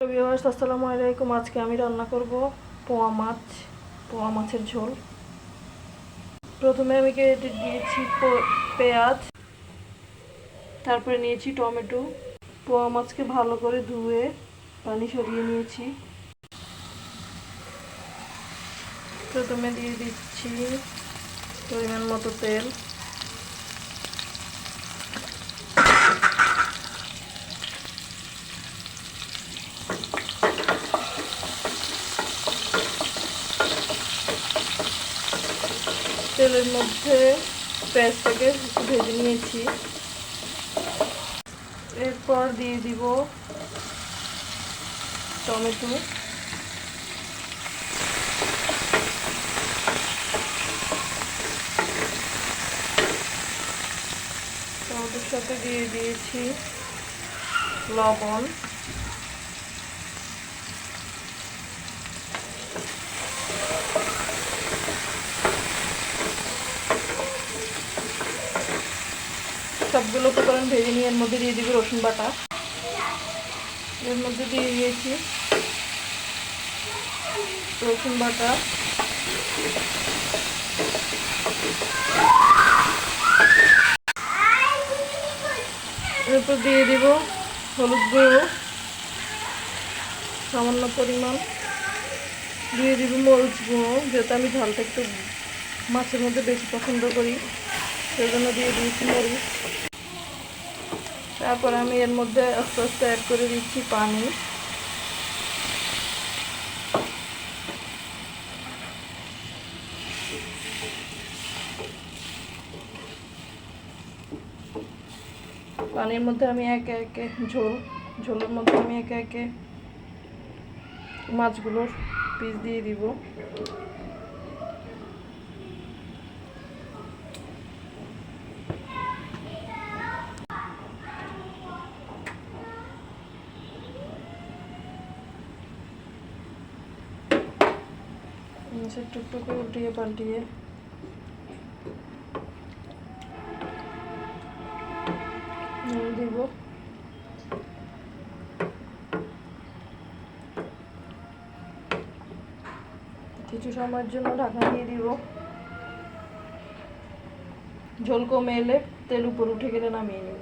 আসসালামু আলাইকুম। আজকে আমি রান্না করব পোয়া মাছ, পোয়া মাছের ঝোল। প্রথমে আমি কেটে দিয়েছি পেঁয়াজ, তারপরে নিয়েছি টমেটো। পোয়া মাছকে ভালো করে ধুয়ে পানি সরিয়ে নিয়েছি। প্রথমে দিয়ে দিচ্ছি পরিমাণ মতো তেল। তেলের মধ্যে পেঁয়াজটাকে ভেজে নিয়েছি। এরপর দিয়ে দিব টমেটো। টমেটোর সাথে দিয়ে দিয়েছি লবণ। সবগুলো উপকরণ ভেজে নিয়ে এর মধ্যে দিয়ে দিব রসুন বাটা। এর মধ্যে দিয়ে দিয়েছি রসুন বাটা। এরপর দিয়ে দিব হলুদ গুঁড়ো, সামান্য পরিমাণ। দিয়ে দিব মরিচ গুঁড়ো, যেহেতু আমি ঝালটা একটু মাছের মধ্যে বেশি পছন্দ করি। সেজন্য দিয়ে দিয়েছি মরিচ। তারপর আমি এর মধ্যে আস্তে আস্তে অ্যাড করে দিচ্ছি পানি। পানির মধ্যে আমি একে একে ঝোল, ঝোলের মধ্যে আমি একে একে মাছগুলোর পিস দিয়ে দিব। নিচে টুকটুক করে উল্টিয়ে পাল্টিয়ে দিব কিছু সময়ের জন্য ঢাকা দিয়ে দিব ঝোল কমে এলে তেল উপর উঠে গেলে নামিয়ে নেব